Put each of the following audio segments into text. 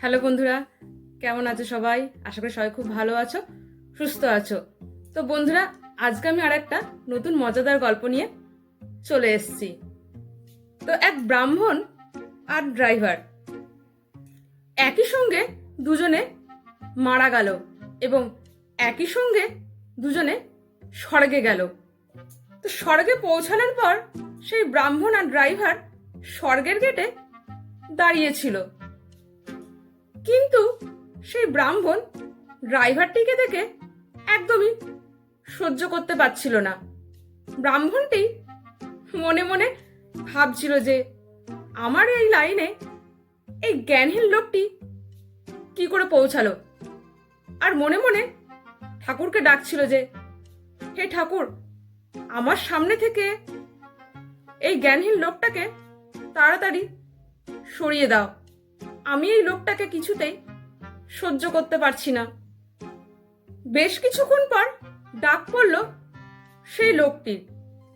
Hello বন্ধুরা, কেমন আছো সবাই? আশা করি সবাই খুব ভালো আছো, সুস্থ আছো। তো বন্ধুরা, আজকে আমি আর একটা নতুন মজাদার গল্প নিয়ে চলে এসেছি। তো এক ব্রাহ্মণ আর ড্রাইভার একই সঙ্গে দুজনে মারা গেল এবং একই সঙ্গে দুজনে স্বর্গে গেল। তো স্বর্গে পৌঁছানোর পর সেই ব্রাহ্মণ আর ড্রাইভার স্বর্গের গেটে দাঁড়িয়েছিল কিন্তু সেই ব্রাহ্মণ ড্রাইভারটিকে দেখে একদমই সহ্য করতে পারছিল না। ব্রাহ্মণটি মনে মনে ভাবছিল যে আমার এই লাইনে এই জ্ঞানহীন লোকটি কি করে পৌঁছালো আর মনে মনে ঠাকুরকে ডাকছিল যে, হে ঠাকুর, আমার সামনে থেকে এই জ্ঞানহীন লোকটাকে তাড়াতাড়ি সরিয়ে দাও। আমি এই লোকটাকে কিছুতেই সহ্য করতে পারছি না। বেশ কিছুক্ষণ পর ডাক পড়ল সেই লোকটির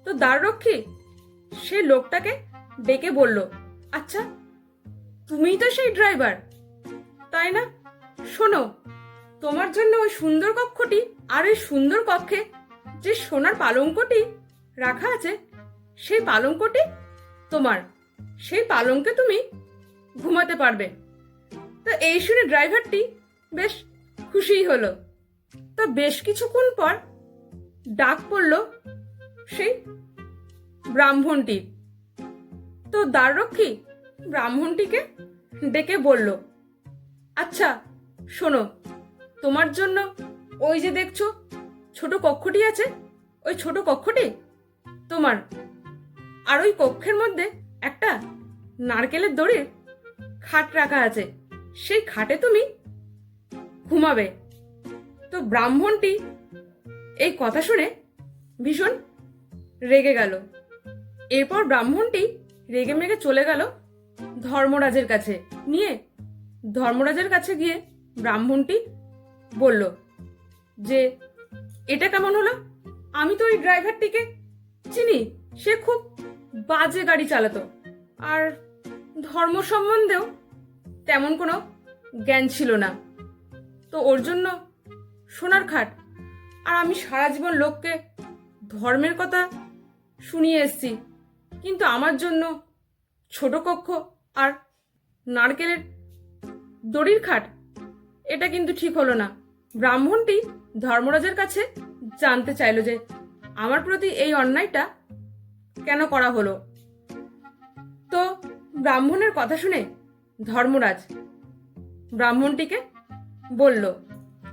তো দ্বাররক্ষী সেই লোকটাকে ডেকে বলল আচ্ছা তুমিই তো সেই ড্রাইভার, তাই না? শোনো, তোমার জন্য ওই সুন্দর কক্ষটি আর ওই সুন্দর কক্ষে যে সোনার পালঙ্কটি রাখা আছে, সেই পালঙ্কটি তোমার। সেই পালঙ্কে তুমি ঘুমাতে পারবে। তো এই শুনে ড্রাইভারটি বেশ খুশিই হলো। তো বেশ কিছুক্ষণ পর ডাক পড়ল সেই ব্রাহ্মণটির তো দ্বাররক্ষী ব্রাহ্মণটিকে ডেকে বলল আচ্ছা শোনো, তোমার জন্য ওই যে দেখছ, ছোট কক্ষটি আছে, ওই ছোট কক্ষটি তোমার। আর ওই কক্ষের মধ্যে একটা নারকেলের দড়ির খাট রাখা আছে। সেই খাটে তুমি ঘুমাবে। তো ব্রাহ্মণটি এই কথা শুনে ভীষণ রেগে গেল। এরপর ব্রাহ্মণটি রেগে মেগে চলে গেল ধর্মরাজের কাছে। নিয়ে ধর্মরাজের কাছে গিয়ে ব্রাহ্মণটি বলল, যে, এটা কেমন হলো? আমি তো ওই ড্রাইভারটিকে চিনি। সে খুব বাজে গাড়ি চালাতো। আর ধর্ম সম্বন্ধেও তেমন কোনো জ্ঞান ছিল না। তো ওর জন্য সোনার খাট আর আমি সারা জীবন লোককে ধর্মের কথা শুনিয়ে এসছি। কিন্তু আমার জন্য ছোট কক্ষ আর নারকেলের দড়ির খাট, এটা কিন্তু ঠিক হলো না। ব্রাহ্মণটি ধর্মরাজের কাছে জানতে চাইলো যে আমার প্রতি এই অন্যায়টা কেন করা হলো। তো ব্রাহ্মণের কথা শুনে ধর্মরাজ ব্রাহ্মণটিকে বলল,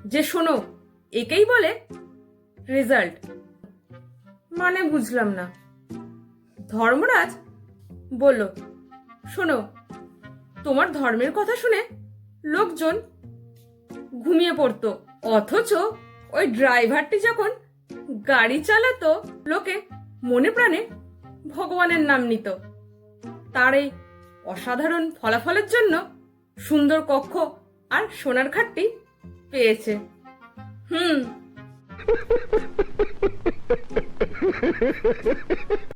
যে শোনো, একেই বলে রেজাল্ট মানে বুঝলাম না। ধর্মরাজ বলল, শোনো, তোমার ধর্মের কথা শুনে লোকজন ঘুমিয়ে পড়তো, অথচ ওই ড্রাইভারটি যখন গাড়ি চালাতো, লোকে মনে প্রাণে ভগবানের নাম নিত। তার এই অসাধারণ ফলাফলের জন্য সুন্দর কক্ষ আর সোনার খাটটি পেয়েছে। হুম।